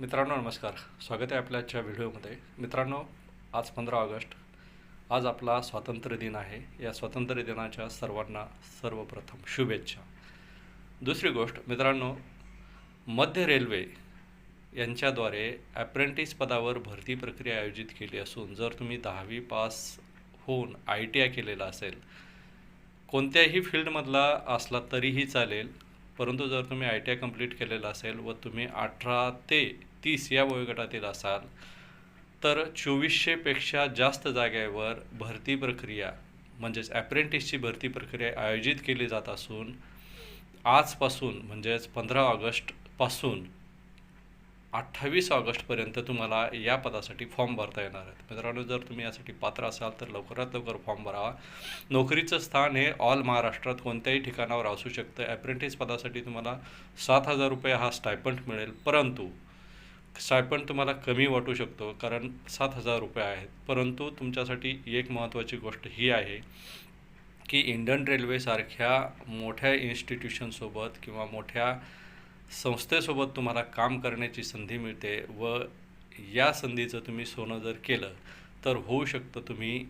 मित्रांनो नमस्कार. स्वागत आहे आपल्या आजच्या व्हिडिओमध्ये. मित्रांनो आज पंधरा ऑगस्ट. आज आपला स्वातंत्र्य दिन आहे. या स्वातंत्र्य दिनाच्या सर्वांना सर्वप्रथम शुभेच्छा. दुसरी गोष्ट मित्रांनो मध्य रेल्वे यांच्याद्वारे ॲप्रेंटिस पदावर भरती प्रक्रिया आयोजित केली असून जर तुम्ही दहावी पास होऊन आय टी आय केलेला असेल कोणत्याही फील्डमधला असला तरीही चालेल. परंतु जर तुम्ही आय टी आय कंप्लीट केलेलं असेल व तुम्ही अठरा ते तीस या वयोगटातील असाल तर चोवीसशेपेक्षा जास्त जागेवर भरती प्रक्रिया म्हणजेच ॲप्रेंटिसची भरती प्रक्रिया आयोजित केली जात असून आजपासून म्हणजेच पंधरा ऑगस्टपासून अठ्ठावीस ऑगस्टपर्यंत तुम्हाला या पदासाठी फॉर्म भरता येणार आहेत. मित्रांनो जर तुम्ही यासाठी पात्र असाल तर लवकरात लवकर फॉर्म भरावा नोकरीचं स्थान हे ऑल महाराष्ट्रात कोणत्याही ठिकाणावर असू शकतं. ॲप्रेंटिस पदासाठी तुम्हाला सात हजार रुपये हा स्टायपंट मिळेल. परंतु स्टायपंट तुम्हाला कमी वाटू शकतो कारण सात हजार रुपये आहेत. परंतु तुमच्यासाठी एक महत्त्वाची गोष्ट ही आहे की इंडियन रेल्वेसारख्या मोठ्या इन्स्टिट्यूशनसोबत किंवा मोठ्या संस्थेसोबत तुम्हाला काम करण्याची संधी मिळते व या संधीचं तुम्ही सोनं जर केलं तर होऊ शकतं तुम्ही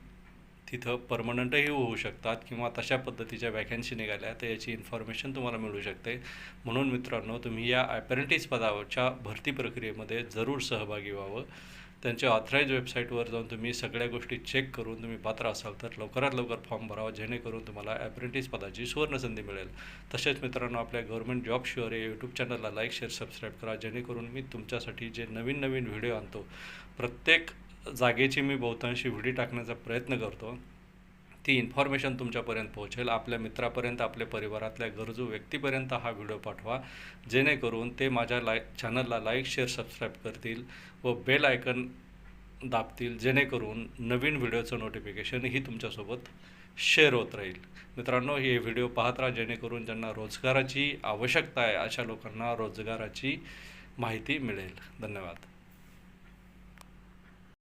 तिथं परमनंटही होऊ शकतात किंवा तशा पद्धतीच्या वॅकन्सी निघाल्या तर याची इन्फॉर्मेशन तुम्हाला मिळू शकते. म्हणून मित्रांनो तुम्ही या ॲपरेंटिस पदावरच्या भरती प्रक्रियेमध्ये जरूर सहभागी व्हावं. त्यांच्या ऑथराईज वेबसाईटवर जाऊन तुम्ही सगळ्या गोष्टी चेक करून तुम्ही पात्र असाल तर लवकरात लवकर फॉर्म भरावा जेणेकरून तुम्हाला ॲप्रेंटिस पदाची सुवर्णसंधी मिळेल. तसेच मित्रांनो आपल्या गव्हर्मेंट जॉब शुअर या यूट्यूब चॅनलला लाईक शेअर सबस्क्राईब करा जेणेकरून मी तुमच्यासाठी जे नवीन नवीन व्हिडिओ आणतो प्रत्येक जागेची मी बहुतांशी व्हिडी टाकण्याचा प्रयत्न करतो. ती इन्फॉर्मेशन तुमच्यापर्यंत पोहोचेल. आपल्या मित्रापर्यंत आपल्या परिवारातल्या गरजू व्यक्तीपर्यंत हा व्हिडिओ पाठवा. जेणेकरून ते माझ्या लाईक चॅनलला लाईक शेअर सबस्क्राईब करतील व बेल आयकन दाबतील. जेणेकरून नवीन व्हिडिओचं नोटिफिकेशनही तुमच्यासोबत शेअर होत राहील. मित्रांनो हे व्हिडिओ पाहत राहा. जेणेकरून ज्यांना रोजगाराची आवश्यकता आहे अशा लोकांना रोजगाराची माहिती मिळेल. धन्यवाद.